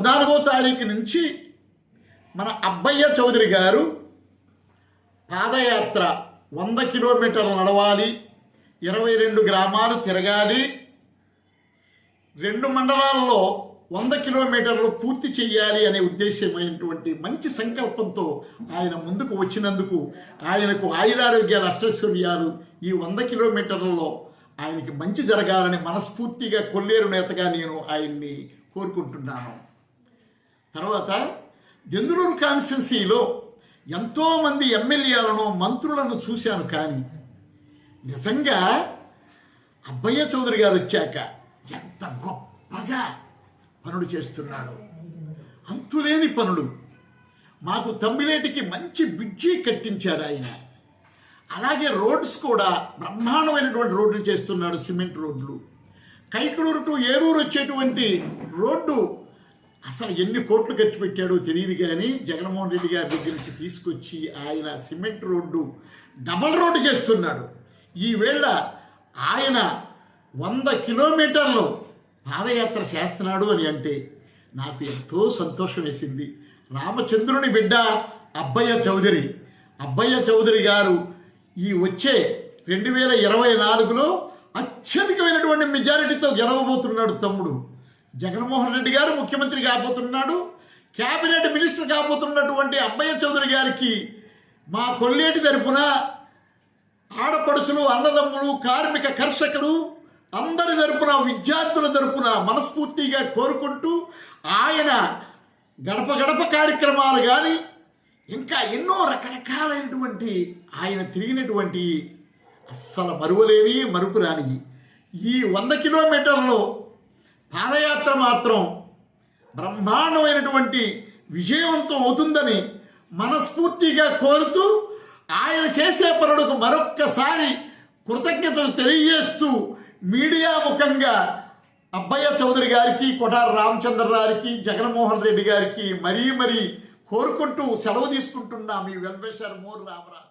పద్నాలుగో తారీఖు నుంచి మన అబ్బయ్య చౌదరి గారు పాదయాత్ర వంద కిలోమీటర్లు నడవాలి ఇరవై రెండు గ్రామాలు తిరగాలి రెండు మండలాల్లో వంద కిలోమీటర్లు పూర్తి చేయాలి అనే ఉద్దేశమైనటువంటి మంచి సంకల్పంతో ఆయన ముందుకు వచ్చినందుకు ఆయనకు ఆయురారోగ్యాలు అష్టైశ్వర్యాలు ఈ వంద కిలోమీటర్లలో ఆయనకి మంచి జరగాలని మనస్ఫూర్తిగా కొల్లేరు నేతగా నేను ఆయన్ని కోరుకుంటున్నాను. తర్వాత దెందులూరు కాన్స్టిట్యున్సీలో ఎంతోమంది ఎమ్మెల్యేలను మంత్రులను చూశాను కానీ నిజంగా అబ్బయ్య చౌదరి గారు వచ్చాక ఎంత గొప్పగా పనులు చేస్తున్నాడు. అంతులేని పనులు. మాకు తమ్మిలేటికి మంచి బ్రిడ్జి కట్టించాడు ఆయన. అలాగే రోడ్స్ కూడా బ్రహ్మాండమైనటువంటి రోడ్లు చేస్తున్నాడు సిమెంట్ రోడ్లు. కైకలూరు టు ఏలూరు వచ్చేటువంటి రోడ్డు అసలు ఎన్ని కోట్లు ఖర్చు పెట్టాడో తెలియదు కానీ జగన్మోహన్ రెడ్డి గారి దగ్గర నుంచి తీసుకొచ్చి ఆయన సిమెంట్ రోడ్డు డబల్ రోడ్డు చేస్తున్నాడు. ఈవేళ ఆయన వంద కిలోమీటర్లు పాదయాత్ర చేస్తున్నాడు అని అంటే నాకు ఎంతో సంతోషం వేసింది. రామచంద్రుని బిడ్డ అబ్బయ్య చౌదరి. అబ్బయ్య చౌదరి గారు ఈ వచ్చే రెండు వేల ఇరవై నాలుగులో అత్యధికమైనటువంటి మెజారిటీతో గెలవబోతున్నాడు తమ్ముడు. జగన్మోహన్ రెడ్డి గారు ముఖ్యమంత్రి కాబోతున్నాడు. క్యాబినెట్ మినిస్టర్ కాబోతున్నటువంటి అబ్బయ్య చౌదరి గారికి మా కొల్లేటి తరపున ఆడపడుచులు అన్నదమ్ములు కార్మిక కర్షకులు అందరి తరపున విద్యార్థుల తరపున మనస్ఫూర్తిగా కోరుకుంటూ ఆయన గడప గడప కార్యక్రమాలు కానీ ఇంకా ఎన్నో రకరకాలైనటువంటి ఆయన తిరిగినటువంటి అస్సలు మరువలేని మరుపురాని ఈ వంద కిలోమీటర్లో పాదయాత్ర మాత్రం బ్రహ్మాండమైనటువంటి విజయవంతం అవుతుందని మనస్ఫూర్తిగా కోరుతూ ఆయన చేసే పనులకు మరొక్కసారి కృతజ్ఞతలు తెలియజేస్తూ మీడియా ముఖంగా అబ్బయ్య చౌదరి గారికి కొటార రామచంద్ర గారికి జగన్మోహన్ రెడ్డి గారికి మరీ మరీ కోరుకుంటూ సెలవు తీసుకుంటున్నా మీ వెల్ఫేర్ మోర్ రామరాజు.